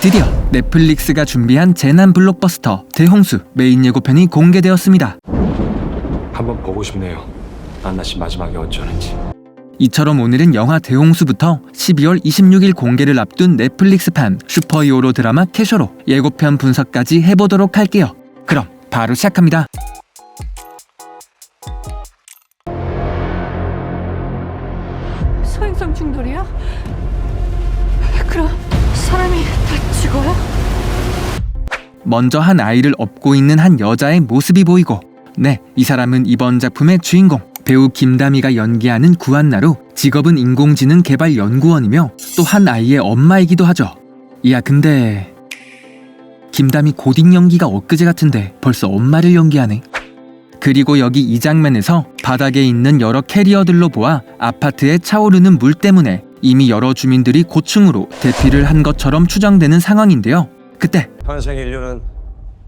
드디어 넷플릭스가 준비한 재난 블록버스터 대홍수 메인 예고편이 공개되었습니다. 한번 보고 싶네요. 안나 씨 마지막에 어쩌는지. 이처럼 오늘은 영화 대홍수부터 12월 26일 공개를 앞둔 넷플릭스판 슈퍼히어로 드라마 캐셔로 예고편 분석까지 해보도록 할게요. 그럼 바로 시작합니다. 소행성 충돌이야? 그럼 사람이 다 죽어요? 먼저 한 아이를 업고 있는 한 여자의 모습이 보이고 네, 이 사람은 이번 작품의 주인공 배우 김다미가 연기하는 구한나로 직업은 인공지능 개발 연구원이며 또 한 아이의 엄마이기도 하죠. 야 근데 김다미 고딩 연기가 엊그제 같은데 벌써 엄마를 연기하네. 그리고 여기 이 장면에서 바닥에 있는 여러 캐리어들로 보아 아파트에 차오르는 물 때문에 이미 여러 주민들이 고층으로 대피를 한 것처럼 추정되는 상황인데요. 그때 현생 인류는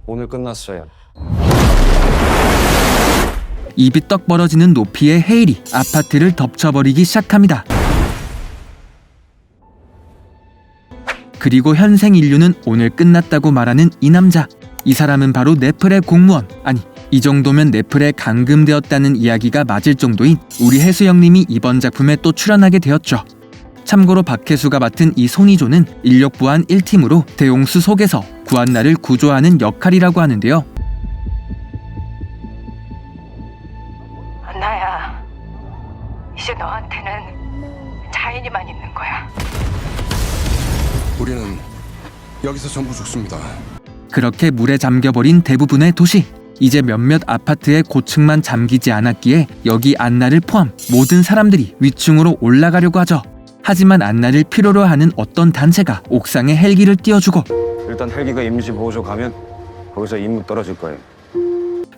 오늘 끝났어요. 입이 떡 벌어지는 높이의 헤일이 아파트를 덮쳐버리기 시작합니다. 그리고 현생 인류는 오늘 끝났다고 말하는 이 남자. 이 사람은 바로 네플의 공무원. 아니, 이 정도면 네플에 감금되었다는 이야기가 맞을 정도인 우리 해수 형님이 이번 작품에 또 출연하게 되었죠. 참고로 박혜수가 맡은 이 손이조는 인력보안 1팀으로 대용수 속에서 구한나를 구조하는 역할이라고 하는데요. 나야 이제 너한테는 자인이만 있는 거야 우리는 여기서 전부 죽습니다. 그렇게 물에 잠겨버린 대부분의 도시. 이제 몇몇 아파트의 고층만 잠기지 않았기에 여기 안나를 포함 모든 사람들이 위층으로 올라가려고 하죠. 하지만 안나를 필요로 하는 어떤 단체가 옥상에 헬기를 띄워주고 일단 헬기가 임시 보호소 가면 거기서 임무 떨어질 거예요.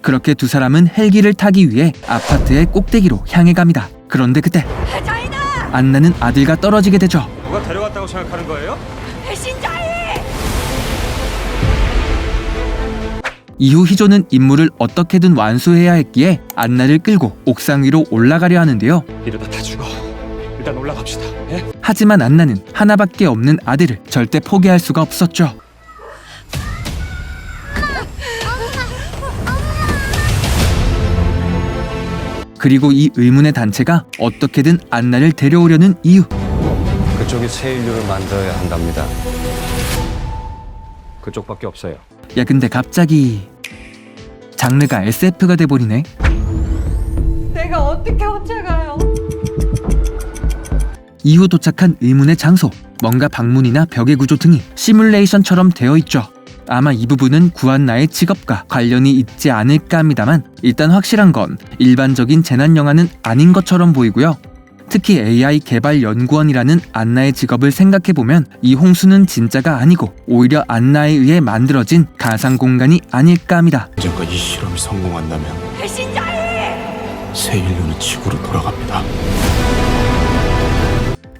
그렇게 두 사람은 헬기를 타기 위해 아파트의 꼭대기로 향해 갑니다. 그런데 그때 자인아 안나는 아들과 떨어지게 되죠. 누가 데려갔다고 생각하는 거예요? 배신자인 이후 희조는 임무를 어떻게든 완수해야 했기에 안나를 끌고 옥상 위로 올라가려 하는데요. 이러다 다 죽어. 일단 올라갑시다. 예? 하지만 안나는 하나밖에 없는 아들을 절대 포기할 수가 없었죠. 그리고 이 의문의 단체가 어떻게든 안나를 데려오려는 이유. 그쪽이 새 인류를 만들어야 한답니다. 그쪽밖에 없어요. 야 근데 갑자기 장르가 SF가 돼버리네. 내가 어떻게 혼자 가요 이후 도착한 의문의 장소, 뭔가 방문이나 벽의 구조 등이 시뮬레이션처럼 되어 있죠. 아마 이 부분은 구한나의 직업과 관련이 있지 않을까 합니다만 일단 확실한 건 일반적인 재난 영화는 아닌 것처럼 보이고요. 특히 AI 개발 연구원이라는 안나의 직업을 생각해 보면 이 홍수는 진짜가 아니고 오히려 안나에 의해 만들어진 가상 공간이 아닐까 합니다. 언젠가 이 실험이 성공한다면 배신자인 새 인류는 지구로 돌아갑니다.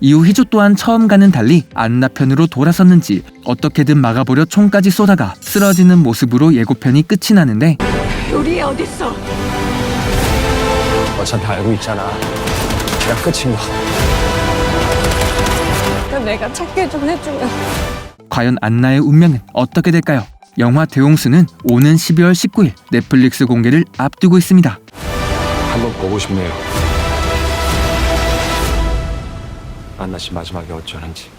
이후 희조 또한 처음과는 달리 안나 편으로 돌아섰는지 어떻게든 막아보려 총까지 쏘다가 쓰러지는 모습으로 예고편이 끝이 나는데 요리 어딨어 어차피 알고 있잖아. 걔가 끝인 거. 그럼 내가 찾게 좀 해주면 과연 안나의 운명은 어떻게 될까요? 영화 대홍수는 오는 12월 19일 넷플릭스 공개를 앞두고 있습니다. 한번 보고 싶네요. 씨 마지막에 어쩌는지.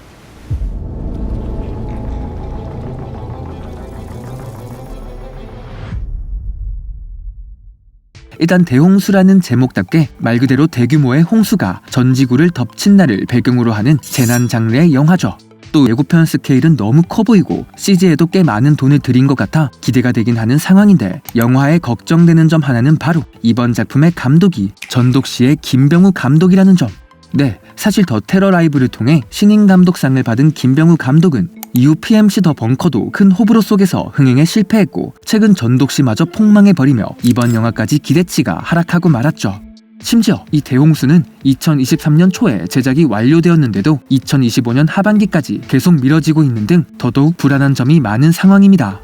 일단 대홍수라는 제목답게 말 그대로 대규모의 홍수가 전 지구를 덮친 날을 배경으로 하는 재난 장르의 영화죠. 또 예고편 스케일은 너무 커 보이고 CG에도 꽤 많은 돈을 들인 것 같아 기대가 되긴 하는 상황인데 영화에 걱정되는 점 하나는 바로 이번 작품의 감독이 전독 씨의 김병우 감독이라는 점. 네, 사실 더 테러 라이브를 통해 신인 감독상을 받은 김병우 감독은 이후 PMC 더 벙커도 큰 호불호 속에서 흥행에 실패했고 최근 전독 씨마저 폭망해버리며 이번 영화까지 기대치가 하락하고 말았죠. 심지어 이 대홍수는 2023년 초에 제작이 완료되었는데도 2025년 하반기까지 계속 미뤄지고 있는 등 더더욱 불안한 점이 많은 상황입니다.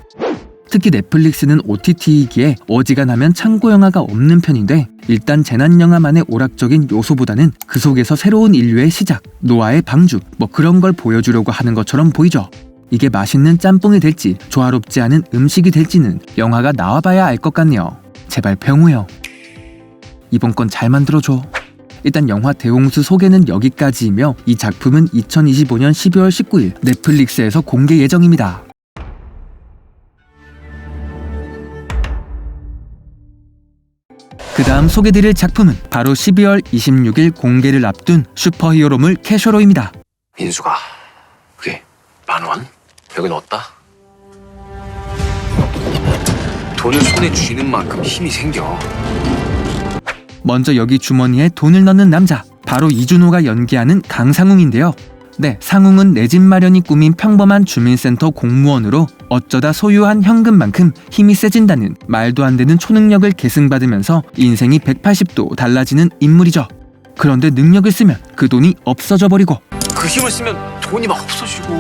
특히 넷플릭스는 OTT이기에 어지간하면 창고 영화가 없는 편인데 일단 재난 영화만의 오락적인 요소보다는 그 속에서 새로운 인류의 시작, 노아의 방주 뭐 그런 걸 보여주려고 하는 것처럼 보이죠. 이게 맛있는 짬뽕이 될지 조화롭지 않은 음식이 될지는 영화가 나와봐야 알 것 같네요. 제발 병우요. 이번 건 잘 만들어줘. 일단 영화 대홍수 소개는 여기까지이며 이 작품은 2025년 12월 19일 넷플릭스에서 공개 예정입니다. 그 다음 소개드릴 작품은 바로 12월 26일 공개를 앞둔 슈퍼히어로물 캐셔로입니다. 민수가 그게 만 원? 여기 넣었다. 돈을 손에 쥐는 만큼 힘이 생겨. 먼저 여기 주머니에 돈을 넣는 남자 바로 이준호가 연기하는 강상웅인데요. 네, 상웅은 내 집 마련이 꿈인 평범한 주민센터 공무원으로 어쩌다 소유한 현금만큼 힘이 세진다는 말도 안 되는 초능력을 계승받으면서 인생이 180도 달라지는 인물이죠. 그런데 능력을 쓰면 그 돈이 없어져 버리고 그 힘을 쓰면 돈이 막 없어지고.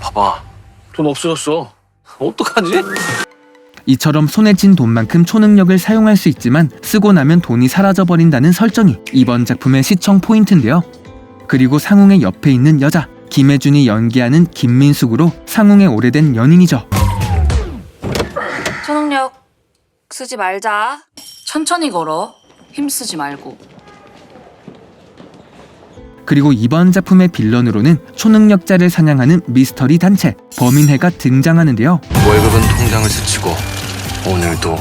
봐봐, 돈 없어졌어. 어떡하지? 이처럼 손에 쥔 돈만큼 초능력을 사용할 수 있지만 쓰고 나면 돈이 사라져 버린다는 설정이 이번 작품의 시청 포인트인데요. 그리고 상웅의 옆에 있는 여자 김혜준이 연기하는 김민숙으로 상웅의 오래된 연인이죠. 초능력 쓰지 말자. 천천히 걸어. 힘 쓰지 말고. 그리고 이번 작품의 빌런으로는 초능력자를 사냥하는 미스터리 단체 범인회가 등장하는데요. 월급은 통장을 스치고 오늘도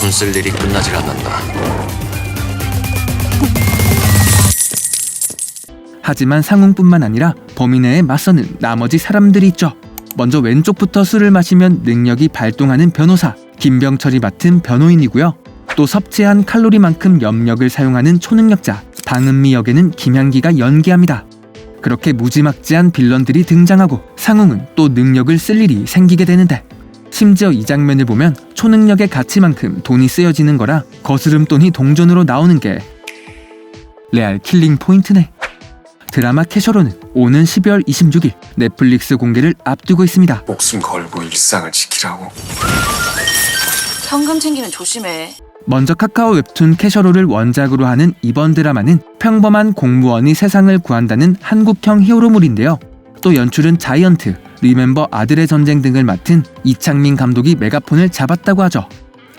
돈 쓸 일이 끝나질 않는다. 하지만 상웅뿐만 아니라 범인회에 맞서는 나머지 사람들이 있죠. 먼저 왼쪽부터 술을 마시면 능력이 발동하는 변호사 김병철이 맡은 변호인이고요. 또 섭취한 칼로리만큼 염력을 사용하는 초능력자 방은미 역에는 김향기가 연기합니다. 그렇게 무지막지한 빌런들이 등장하고 상웅은 또 능력을 쓸 일이 생기게 되는데 심지어 이 장면을 보면 초능력의 가치만큼 돈이 쓰여지는 거라 거스름 돈이 동전으로 나오는 게 레알 킬링 포인트네. 드라마 캐셔로는 오는 12월 26일 넷플릭스 공개를 앞두고 있습니다. 목숨 걸고 일상을 지키라고. 현금 챙기면 조심해. 먼저 카카오 웹툰 캐셔로를 원작으로 하는 이번 드라마는 평범한 공무원이 세상을 구한다는 한국형 히어로물인데요. 또 연출은 자이언트, 리멤버 아들의 전쟁 등을 맡은 이창민 감독이 메가폰을 잡았다고 하죠.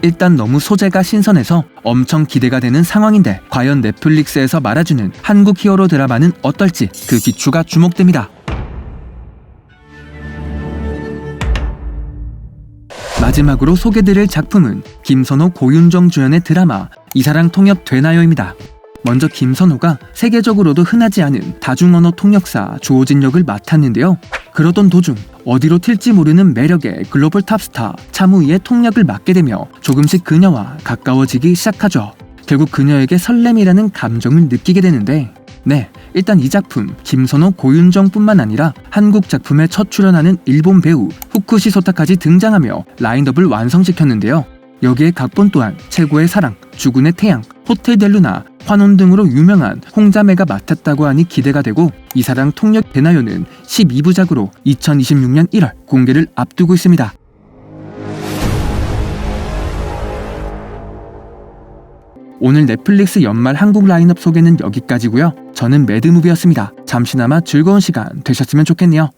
일단 너무 소재가 신선해서 엄청 기대가 되는 상황인데 과연 넷플릭스에서 말아주는 한국 히어로 드라마는 어떨지 그 기추가 주목됩니다. 마지막으로 소개드릴 작품은 김선호 고윤정 주연의 드라마 이사랑 통역 되나요입니다. 먼저 김선호가 세계적으로도 흔하지 않은 다중언어 통역사 조진 역을 맡았는데요. 그러던 도중 어디로 튈지 모르는 매력의 글로벌 탑스타 차무이의 통역을 맡게 되며 조금씩 그녀와 가까워지기 시작하죠. 결국 그녀에게 설렘이라는 감정을 느끼게 되는데 네, 일단 이 작품 김선호 고윤정뿐만 아니라 한국 작품에 첫 출연하는 일본 배우 후쿠시 소타까지 등장하며 라인업을 완성시켰는데요. 여기에 각본 또한 최고의 사랑, 죽은의 태양, 호텔 델루나, 환혼 등으로 유명한 홍자매가 맡았다고 하니 기대가 되고 이 사랑 통역 되나요는 12부작으로 2026년 1월 공개를 앞두고 있습니다. 오늘 넷플릭스 연말 한국 라인업 소개는 여기까지고요. 저는 매드무비였습니다. 잠시나마 즐거운 시간 되셨으면 좋겠네요.